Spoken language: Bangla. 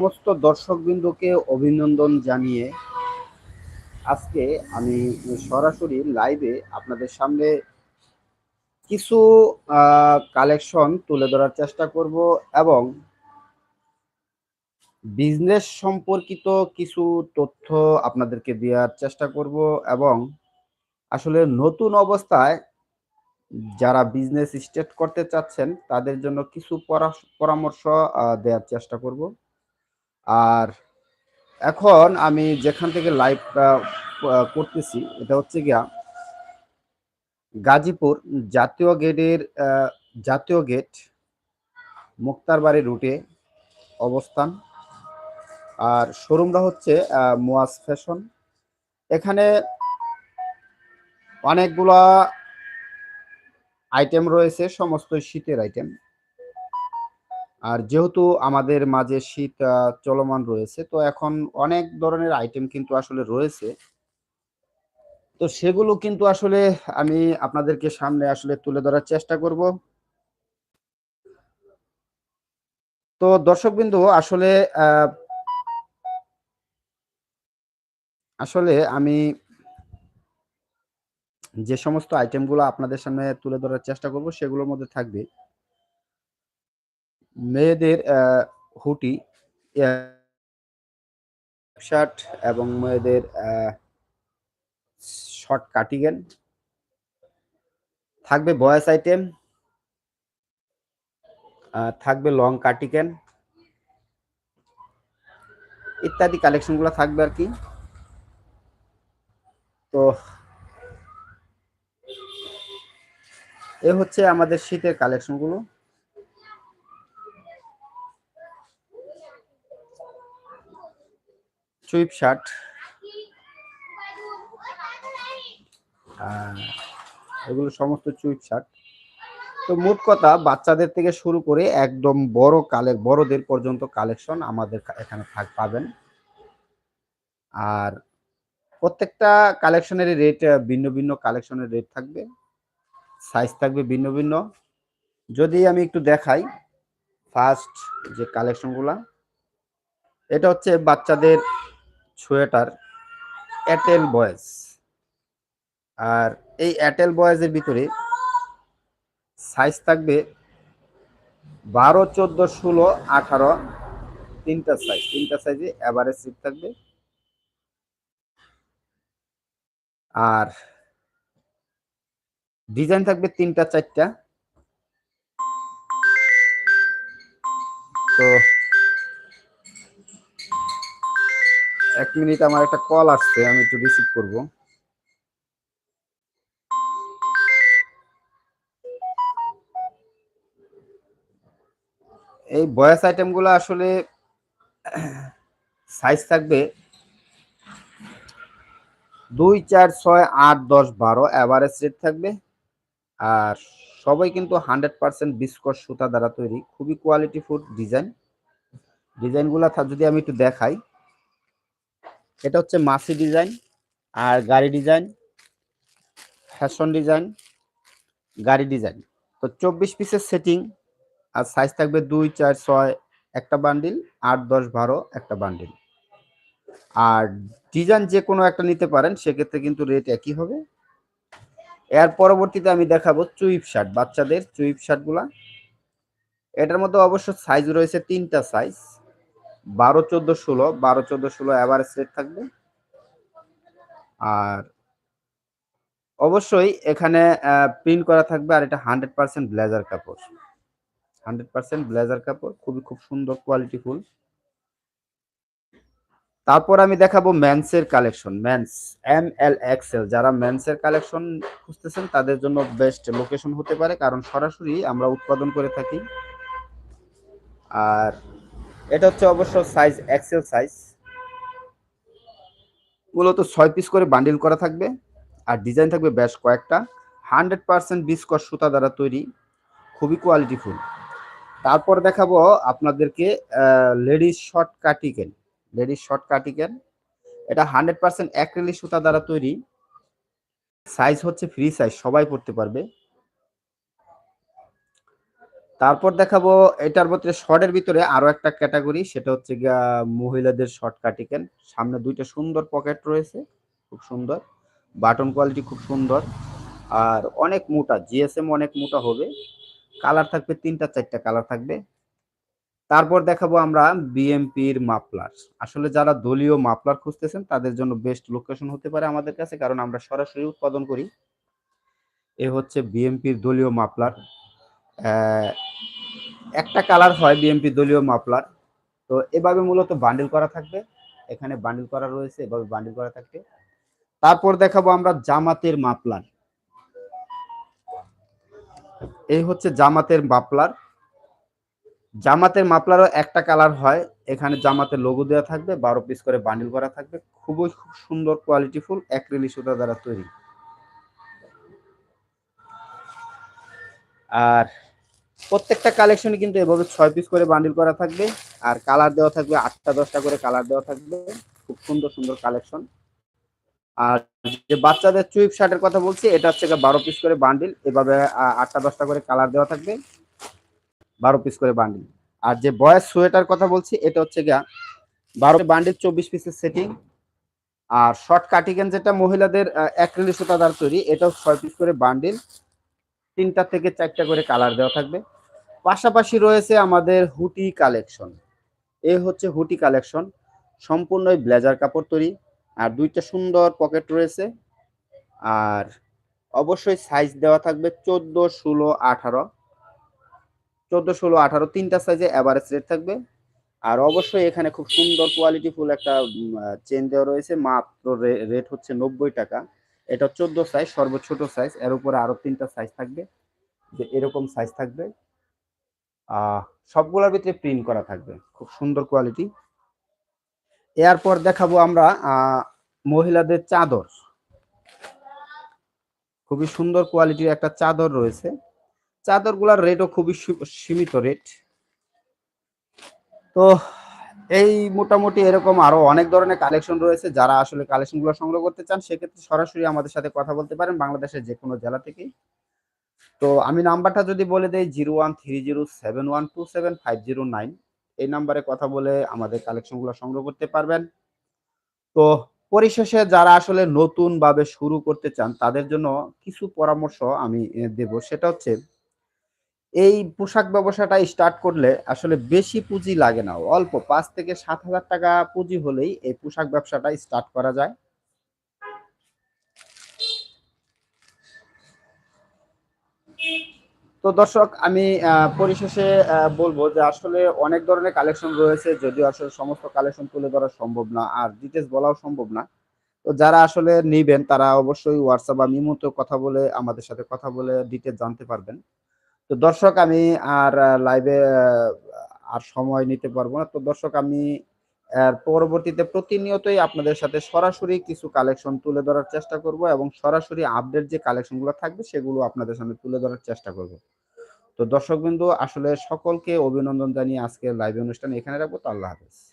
সমস্ত দর্শকবৃন্দকে অভিনন্দন জানিয়ে আজকে আমি সরাসরি লাইভে আপনাদের সামনে কিছু কালেকশন তুলে ধরার চেষ্টা করব এবং বিজনেস সম্পর্কিত কিছু তথ্য আপনাদেরকে দেওয়ার চেষ্টা করব এবং আসলে নতুন অবস্থায় যারা বিজনেস স্টার্ট করতে চাচ্ছেন, তাদের জন্য কিছু পরামর্শ দেওয়ার চেষ্টা করব। আর এখন আমি যেখান থেকে লাইভ করতেছি, এটা হচ্ছে গিয়া গাজীপুর জাতীয় গেটের জাতীয় গেট মুক্তারবাড়ি রুটে অবস্থান। আর শোরুমটা হচ্ছে মোয়াজ ফ্যাশন। এখানে অনেকগুলা আইটেম রয়েছে, সমস্ত শীতের আইটেম আর যেহেতু আমাদের মাঝে শীত চলমান রয়েছে, তো এখন অনেক ধরনের আইটেম কিন্তু আসলে রয়েছে। তো সেগুলো কিন্তু আসলে আমি আপনাদেরকে সামনে আসলে তুলে ধরার চেষ্টা করব। তো দর্শকবিন্দু, আসলে আসলে আমি যে সমস্ত আইটেমগুলো আপনাদের সামনে তুলে ধরার চেষ্টা করব, সেগুলোর মধ্যে থাকবে। মেয়েদের হুটি শার্ট এবং মেয়েদের শর্ট কাটিগেন থাকবে বয়েস আইটেম থাকবে লং কাটিকেন ইত্যাদি কালেকশনগুলো থাকবে আর কি। তো এ হচ্ছে আমাদের শীতের কালেকশনগুলো চুইপ শার্ট। এগুলো সমস্ত চুইপ শার্ট। তো মোট কথা, বাচ্চাদের থেকে শুরু করে একদম বড় কালের বড়দের পর্যন্ত কালেকশন আমাদের এখানে থাক পাবেন। আর প্রত্যেকটা কালেকশনের রেট ভিন্ন ভিন্ন কালেকশনের রেট থাকবে। সাইজ থাকবে ভিন্ন ভিন্ন। যদি আমি একটু দেখাই, ফার্স্ট যে কালেকশনগুলা, এটা হচ্ছে বাচ্চাদের সোয়েটার এয়ারটেল বয়েজ আর এই এয়ারটেল বয়েজের ভিতরে সাইজ থাকবে বারো, চোদ্দ, ষোলো, আঠারো, তিনটা সাইজ তিনটা সাইজে অ্যাভারেজ সিট থাকবে। আর ডিজাইন থাকবে তিনটা, চারটা। তো এক মিনিট আমার একটা কল আসছে, আমি একটু রিসিভ করব। এই বয়স আইটেমগুলো আসলে সাইজ থাকবে দুই, চার, ছয়, আট, দশ, বারো অ্যাভারেজ রেট থাকবে। আর সবাই কিন্তু হান্ড্রেড পার্সেন্ট বিস্কট সুতা দ্বারা তৈরি, খুবই কোয়ালিটি ফুড ডিজাইন ডিজাইনগুলো যদি আমি একটু দেখাই। এটা হচ্ছে মাসি ডিজাইন আর গাড়ি ডিজাইন, ফ্যাশন ডিজাইন, গাড়ি ডিজাইন। তো চব্বিশ পিসের সেটিং আর সাইজ থাকবে দুই, চার, ছয়, একটা বান্ডিল আট, দশ, বারো, একটা বান্ডিল আর ডিজাইন যে কোনো একটা নিতে পারেন, সেক্ষেত্রে কিন্তু রেট একই হবে। এর পরবর্তীতে আমি দেখাবো চুইপ শার্ট, বাচ্চাদের চুইপ শার্টগুলা। এটার মধ্যে অবশ্য সাইজ রয়েছে তিনটা সাইজ বারো চোদ্দ ষোলো, বারো চোদ্দ ষোলো অ্যাভারেজ রেট থাকবে। আর অবশ্যই এখানে প্রিন্ট করা থাকবে আর এটা হান্ড্রেড পার্সেন্ট ব্লেজার কাপড়। হান্ড্রেড পার্সেন্ট ব্লেজার কাপড়, খুবই, খুব সুন্দর কোয়ালিটি ফুল। তারপর আমি দেখাবো ম্যান্সের collection men's M L XL যারা ম্যান্সের কালেকশন খুঁজতেছেন, তাদের জন্য বেস্ট লোকেশন হতে পারে, কারণ সরাসরি আমরা উৎপাদন করে থাকি। আর এটা হচ্ছে অবশ্য সাইজ এক্সেল সাইজ মূলত ছয় পিস করে বান্ডিল করা থাকবে, আর ডিজাইন থাকবে বেশ কয়েকটা। হান্ড্রেড পার্সেন্ট বিস্কট সুতা দ্বারা তৈরি, খুবই কোয়ালিটিফুল তারপর দেখাবো আপনাদেরকে ladies short cardigan ladies short cardigan এটা হান্ড্রেড পার্সেন্ট অ্যাক্রেলিক সুতা দ্বারা তৈরি। সাইজ হচ্ছে ফ্রি সাইজ সবাই পড়তে পারবে। তারপর দেখাবো এটার ভিতরে শর্টের ভিতরে আরও একটা ক্যাটাগরি, সেটা হচ্ছে মহিলাদের শর্ট কাটিকেন সামনে দুইটা সুন্দর পকেট রয়েছে, খুব সুন্দর। বাটন কোয়ালিটি খুব সুন্দর। আর অনেক মোটা, জিএসএম অনেক মোটা হবে। কালার থাকবে, তিনটা চারটা কালার থাকবে। তারপর দেখাবো আমরা বিএমপির মাপলার আসলে যারা দলীয় মাপলার খুঁজতেছেন, তাদের জন্য বেস্ট লোকেশন হতে পারে আমাদের কাছে, কারণ আমরা সরাসরি উৎপাদন করি। এ হচ্ছে বিএমপির দলীয় মাপলার একটা কালার হয় বিএমপি দলীয় মাপলার তো এভাবে মূলত বান্ডিল করা থাকবে। এখানে বান্ডিল করা রয়েছে, এভাবে বান্ডিল করা থাকবে। তারপর দেখাবো আমরা জামাতের মাপলার এই হচ্ছে জামাতের মাপলার জামাতের মাপলারও একটা কালার হয়। এখানে জামাতের লোগো দেওয়া থাকবে, বারো পিস করে বান্ডিল করা থাকবে। খুবই খুব সুন্দর কোয়ালিটিফুল অ্যাক্রিলি সুতা দ্বারা তৈরি। আর প্রত্যেকটা কালেকশনে কিন্তু এভাবে ছয় পিস করে বান্ডিল করা থাকবে। আর কালার দেওয়া থাকবে, আটটা দশটা করে কালার দেওয়া থাকবে। খুব সুন্দর সুন্দর কালেকশন আর যে বাচ্চাদের চুইপ শার্টের কথা বলছি, এটা হচ্ছে বারো পিস করে বান্ডিল এভাবে আটটা দশটা করে কালার দেওয়া থাকবে। বারো পিস করে বান্ডিল আর যে বয়েস সোয়েটার কথা বলছি, এটা হচ্ছে গিয়া বারো বান্ডিল চব্বিশ পিসের সেটিং আর শর্ট কাটিকেন যেটা মহিলাদের অ্যাক্রিলিক সুতা দ্বারা তৈরি, এটাও ছয় পিস করে বান্ডিল তিনটা থেকে চারটা করে কালার দেওয়া থাকবে। পাশাপাশি রয়েছে আমাদের হুটি কালেকশন। এ হচ্ছে হুটি কালেকশন। সম্পূর্ণই ব্লেজার কাপড় তৈরি। আর দুইটা সুন্দর পকেট রয়েছে। আর অবশ্যই সাইজ দেওয়া থাকবে চোদ্দ, ষোলো, আঠারো। চোদ্দ, ষোলো, আঠারো তিনটা সাইজে অ্যাভারেজ রেট থাকবে। আর অবশ্যই এখানে খুব সুন্দর কোয়ালিটি ফুল একটা চেন দেওয়া রয়েছে। মাত্র রেট হচ্ছে নব্বই টাকা। এটা চোদ্দ সাইজ সর্বছোট সাইজ এর উপরে আরও তিনটা সাইজ থাকবে। যে এরকম সাইজ থাকবে। সবগুলোর ভিতরে প্রিন্ট করা থাকবে। খুব সুন্দর কোয়ালিটি এরপর দেখাবো আমরা মহিলাদের চাদর। খুবই সুন্দর কোয়ালিটির একটা চাদর রয়েছে। চাদরগুলোর রেটও খুবই সীমিত রেট তো, এই মোটামুটি এরকম আরও অনেক ধরনের কালেকশন রয়েছে। যারা আসলে কালেকশনগুলো সংগ্রহ করতে চান, সেক্ষেত্রে সরাসরি আমাদের সাথে কথা বলতে পারেন বাংলাদেশের যে কোনো জেলা থেকেই। তো আমি নাম্বারটা যদি বলে দেই zero one three zero seven one two seven five zero nine. এই নাম্বারে কথা বলে আমাদের কালেকশনগুলো সংগ্রহ করতে পারবেন। তো পরিশেষে যারা আসলে নতুন ভাবে শুরু করতে চান, তাদের জন্য কিছু পরামর্শ আমি দেব। সেটা হচ্ছে, এই পোশাক ব্যবসাটা স্টার্ট করলে আসলে বেশি পুঁজি লাগে না। অল্প, পাঁচ থেকে সাত হাজার টাকা পুঁজি হলেই এই পোশাক ব্যবসাটা স্টার্ট করা যায়। তো দর্শক, আমি পরিশেষে বলব যে আসলে অনেক ধরনের কালেকশন রয়েছে, যদিও আসলে সমস্ত কালেকশন তুলে ধরা সম্ভব না, আর ডিটেলস বলাও সম্ভব না। তো যারা আসলে নিবেন, তারা অবশ্যই হোয়াটসঅ্যাপ বা মিমোতে কথা বলে, আমাদের সাথে কথা বলে ডিটেলস জানতে পারবেন। তো দর্শক, আমি আর লাইভে আর সময় নিতে পারব না। তো দর্শক, আমি এর পরবর্তীতে প্রতিনিয়তই আপনাদের সাথে সরাসরি কিছু কালেকশন তুলে ধরার চেষ্টা করব এবং সরাসরি আপডেট যে কালেকশনগুলো থাকবে সেগুলো আপনাদের সামনে তুলে ধরার চেষ্টা করব। তো দর্শকবিন্দু, আসলে সকলকে অভিনন্দন জানিয়ে আজকের লাইভ অনুষ্ঠান এখানে রাখব। তো আল্লাহ হাফেজ।